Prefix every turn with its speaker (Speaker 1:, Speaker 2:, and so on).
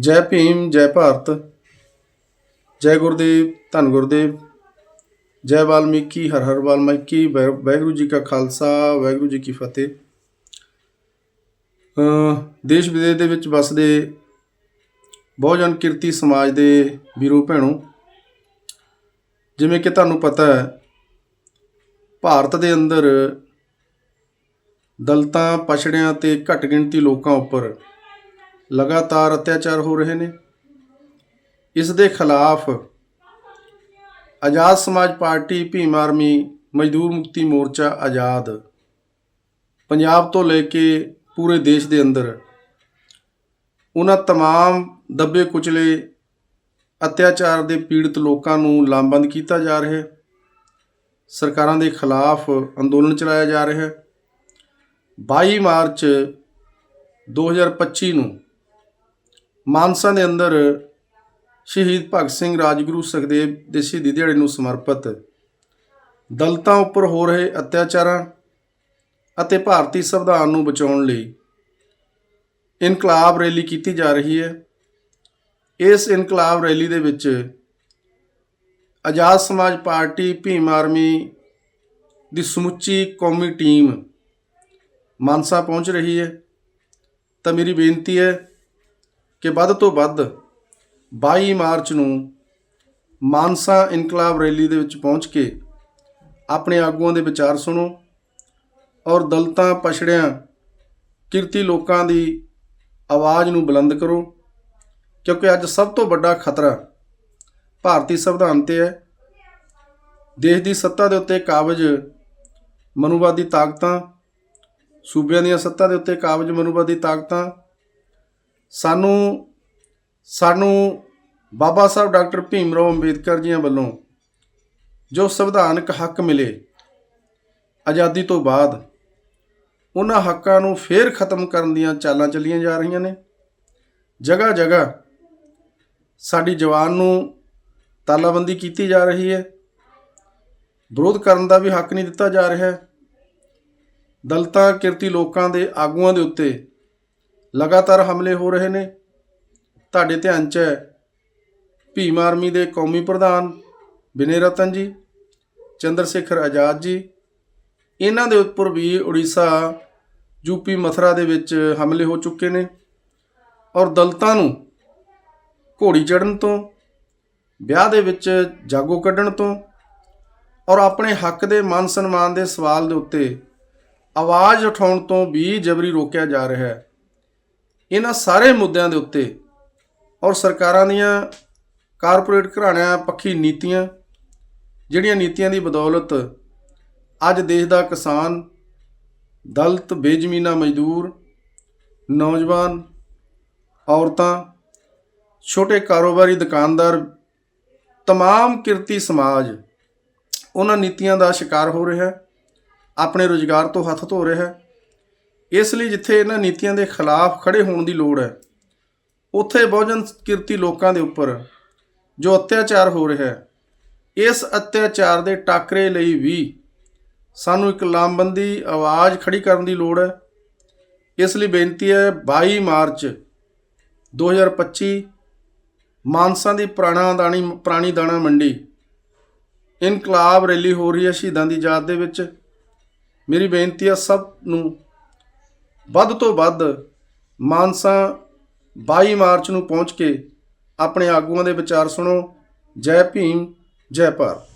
Speaker 1: ਜੈ ਭੀਮ, ਜੈ ਭਾਰਤ, ਜੈ ਗੁਰਦੇਵ, ਧੰਨ ਗੁਰਦੇਵ, ਜੈ ਵਾਲਮੀਕੀ, ਹਰ ਹਰ ਵਾਲਮੀਕੀ, ਵੈ- ਵਾਹਿਗੁਰੂ ਜੀ ਕਾ ਖਾਲਸਾ ਵਾਹਿਗੁਰੂ ਜੀ ਕੀ ਫਤਿਹ। ਦੇਸ਼ ਵਿਦੇਸ਼ ਦੇ ਵਿੱਚ ਵਸਦੇ ਬਹੁਜਨ ਕਿਰਤੀ ਸਮਾਜ ਦੇ ਵੀਰੋ ਭੈਣੋ, ਜਿਵੇਂ ਕਿ ਤੁਹਾਨੂੰ ਪਤਾ ਹੈ, ਭਾਰਤ ਦੇ ਅੰਦਰ ਦਲਤਾਂ, ਪਛੜਿਆਂ ਤੇ ਘੱਟ ਗਿਣਤੀ ਲੋਕਾਂ ਉੱਪਰ ਲਗਾਤਾਰ ਅਤਿਆਚਾਰ ਹੋ ਰਹੇ ਨੇ ਇਸ ਦੇ ਖਿਲਾਫ ਆਜ਼ਾਦ ਸਮਾਜ ਪਾਰਟੀ ਭੀਮ ਆਰਮੀ ਮਜ਼ਦੂਰ ਮੁਕਤੀ ਮੋਰਚਾ ਆਜ਼ਾਦ ਪੰਜਾਬ ਤੋਂ ਲੈ ਕੇ ਪੂਰੇ ਦੇਸ਼ ਦੇ ਅੰਦਰ ਉਹਨਾਂ तमाम ਦੱਬੇ ਕੁਚਲੇ ਅਤਿਆਚਾਰ ਦੇ ਪੀੜਤ ਲੋਕਾਂ ਨੂੰ ਲਾਮਬੰਦ ਕੀਤਾ ਜਾ ਰਿਹਾ ਹੈ ਸਰਕਾਰਾਂ ਦੇ ਖਿਲਾਫ ਅੰਦੋਲਨ ਚਲਾਇਆ ਜਾ ਰਿਹਾ ਹੈ 22 ਮਾਰਚ 2025 ਨੂੰ ਮਾਨਸਾ ਦੇ ਅੰਦਰ ਸ਼ਹੀਦ ਭਗਤ ਸਿੰਘ ਰਾਜਗੁਰੂ ਸੁਖਦੇਵ ਦੇ ਸ਼ਹੀਦੀ ਦਿਹਾੜੇ ਨੂੰ ਸਮਰਪਿਤ ਦਲਤਾਂ ਉੱਪਰ ਹੋ ਰਹੇ ਅਤਿਆਚਾਰਾਂ ਅਤੇ ਭਾਰਤੀ ਸੰਵਿਧਾਨ ਨੂੰ ਬਚਾਉਣ ਲਈ ਇਨਕਲਾਬ ਰੈਲੀ ਕੀਤੀ ਜਾ ਰਹੀ ਹੈ। ਇਸ ਇਨਕਲਾਬ ਰੈਲੀ ਦੇ ਵਿੱਚ ਆਜ਼ਾਦ ਸਮਾਜ ਪਾਰਟੀ, ਭੀਮ ਆਰਮੀ ਦੀ ਸਮੁੱਚੀ ਕੌਮੀ ਟੀਮ ਮਾਨਸਾ ਪਹੁੰਚ ਰਹੀ ਹੈ। ਤਾਂ ਮੇਰੀ ਬੇਨਤੀ ਹੈ ਕਿ ਵੱਧ ਤੋਂ ਵੱਧ 22 ਮਾਰਚ ਨੂੰ ਮਾਨਸਾ ਇਨਕਲਾਬ ਰੈਲੀ ਦੇ ਵਿੱਚ ਪਹੁੰਚ ਕੇ ਆਪਣੇ ਆਗੂਆਂ ਦੇ ਵਿਚਾਰ ਸੁਣੋ ਔਰ ਦਲਤਾਂ ਪਛੜਿਆਂ ਕਿਰਤੀ ਲੋਕਾਂ ਦੀ ਆਵਾਜ਼ ਨੂੰ ਬੁਲੰਦ ਕਰੋ, ਕਿਉਂਕਿ ਅੱਜ ਸਭ ਤੋਂ ਵੱਡਾ ਖਤਰਾ ਭਾਰਤੀ ਸੰਵਿਧਾਨ ਤੇ ਹੈ। ਦੇਸ਼ ਦੀ ਸੱਤਾ ਦੇ ਉੱਤੇ ਕਾਬਜ ਮਨੂਵਾਦੀ ਤਾਕਤਾਂ, ਸੂਬਿਆਂ ਦੀਆਂ ਸੱਤਾ ਦੇ ਉੱਤੇ ਕਾਬਜ ਮਨੂਵਾਦੀ ਤਾਕਤਾਂ ਸਾਨੂੰ ਸਾਨੂੰ ਬਾਬਾ ਸਾਹਿਬ ਡਾਕਟਰ ਭੀਮ ਰਾਓ ਅੰਬੇਦਕਰ ਜੀਆਂ ਵੱਲੋਂ ਜੋ ਸੰਵਿਧਾਨਕ ਹੱਕ ਮਿਲੇ ਆਜ਼ਾਦੀ ਤੋਂ ਬਾਅਦ, ਉਹਨਾਂ ਹੱਕਾਂ ਨੂੰ ਫੇਰ ਖਤਮ ਕਰਨ ਦੀਆਂ ਚਾਲਾਂ ਚੱਲੀਆਂ ਜਾ ਰਹੀਆਂ ਨੇ। ਜਗ੍ਹਾ ਜਗ੍ਹਾ ਸਾਡੀ ਜਵਾਨ ਨੂੰ ਤਾਲਾਬੰਦੀ ਕੀਤੀ ਜਾ ਰਹੀ ਹੈ। ਵਿਰੋਧ ਕਰਨ ਦਾ ਵੀ ਹੱਕ ਨਹੀਂ ਦਿੱਤਾ ਜਾ ਰਿਹਾ। ਹੈ ਦਲਤਾਂ, ਕਿਰਤੀ ਲੋਕਾਂ ਦੇ ਆਗੂਆਂ ਦੇ ਉੱਤੇ ਲਗਾਤਾਰ ਹਮਲੇ ਹੋ ਰਹੇ ਨੇ। ਤੁਹਾਡੇ ਧਿਆਨ 'ਚ ਹੈ। ਭੀਮ ਆਰਮੀ ਦੇ ਕੌਮੀ ਪ੍ਰਧਾਨ ਵਿਨੇ ਰਤਨ ਜੀ, ਚੰਦਰ ਸ਼ੇਖਰ ਆਜ਼ਾਦ ਜੀ, ਇਹਨਾਂ ਦੇ ਉੱਪਰ ਵੀ ਉੜੀਸਾ ਯੂਪੀ ਮਥੁਰਾ ਦੇ ਵਿੱਚ ਹਮਲੇ ਹੋ ਚੁੱਕੇ ਨੇ ਔਰ ਦਲਤਾਂ ਨੂੰ ਘੋੜੀ ਚੜਨ ਤੋਂ, ਵਿਆਹ ਦੇ ਵਿੱਚ ਜਾਗੋ ਕੱਢਣ ਤੋਂ ਔਰ ਆਪਣੇ ਹੱਕ ਦੇ ਮਾਨ ਸਨਮਾਨ ਦੇ ਸਵਾਲ ਦੇ ਉੱਤੇ ਆਵਾਜ਼ ਉਠਾਉਣ ਤੋਂ ਵੀ ਜਬਰੀ ਰੋਕਿਆ ਜਾ ਰਿਹਾ ਹੈ। ਇਹਨਾਂ ਸਾਰੇ ਮੁੱਦਿਆਂ ਦੇ ਉੱਤੇ ਔਰ ਸਰਕਾਰਾਂ ਦੀਆਂ ਕਾਰਪੋਰੇਟ ਘਰਾਣਿਆਂ ਪੱਖੀ ਨੀਤੀਆਂ ਜਿਹੜੀਆਂ ਨੀਤੀਆਂ ਦੀ ਬਦੌਲਤ ਅੱਜ ਦੇਸ਼ ਦਾ ਕਿਸਾਨ ਦਲਿਤ ਬੇਜ਼ਮੀਨਾ ਮਜ਼ਦੂਰ ਨੌਜਵਾਨ ਔਰਤਾਂ ਛੋਟੇ ਕਾਰੋਬਾਰੀ ਦੁਕਾਨਦਾਰ तमाम ਕਿਰਤੀ ਸਮਾਜ ਉਹਨਾਂ ਨੀਤੀਆਂ ਦਾ ਸ਼ਿਕਾਰ ਹੋ ਰਿਹਾ ਹੈ ਆਪਣੇ ਰੋਜ਼ਗਾਰ ਤੋਂ ਹੱਥ ਧੋ ਰਿਹਾ ਹੈ ਇਸ ਲਈ ਜਿੱਥੇ ਇਹਨਾਂ ਨੀਤੀਆਂ ਦੇ ਖਿਲਾਫ ਖੜੇ ਹੋਣ ਦੀ ਲੋੜ ਹੈ, ਉੱਥੇ ਬਹੁਜਨ ਕਿਰਤੀ ਲੋਕਾਂ ਦੇ ਉੱਪਰ ਜੋ ਅਤਿਆਚਾਰ ਹੋ ਰਿਹਾ ਹੈ, ਇਸ ਅਤਿਆਚਾਰ ਦੇ ਟਾਕਰੇ ਲਈ ਵੀ ਸਾਨੂੰ ਇੱਕ ਲਾਮਬੰਦੀ ਆਵਾਜ਼ ਖੜੀ ਕਰਨ ਦੀ ਲੋੜ ਹੈ। ਇਸ ਲਈ ਬੇਨਤੀ ਹੈ 22 ਮਾਰਚ 2025 ਮਾਨਸਾ ਦੀ ਪੁਰਾਣਾ ਦਾਣੀ, ਪੁਰਾਣੀ ਦਾਣਾ ਮੰਡੀ ਇਨਕਲਾਬ ਰੈਲੀ ਹੋ ਰਹੀ ਹੈ ਸ਼ਹੀਦਾਂ ਦੀ ਯਾਦ ਦੇ ਵਿੱਚ। ਮੇਰੀ ਬੇਨਤੀ ਹੈ, ਸਭ ਨੂੰ ਵੱਧ ਤੋਂ ਵੱਧ ਮਾਨਸਾ 22 ਮਾਰਚ ਨੂੰ ਪਹੁੰਚ ਕੇ ਆਪਣੇ ਆਗੂਆਂ ਦੇ ਵਿਚਾਰ ਸੁਣੋ। ਜੈ ਭੀਮ, ਜੈ ਭਾਰਤ।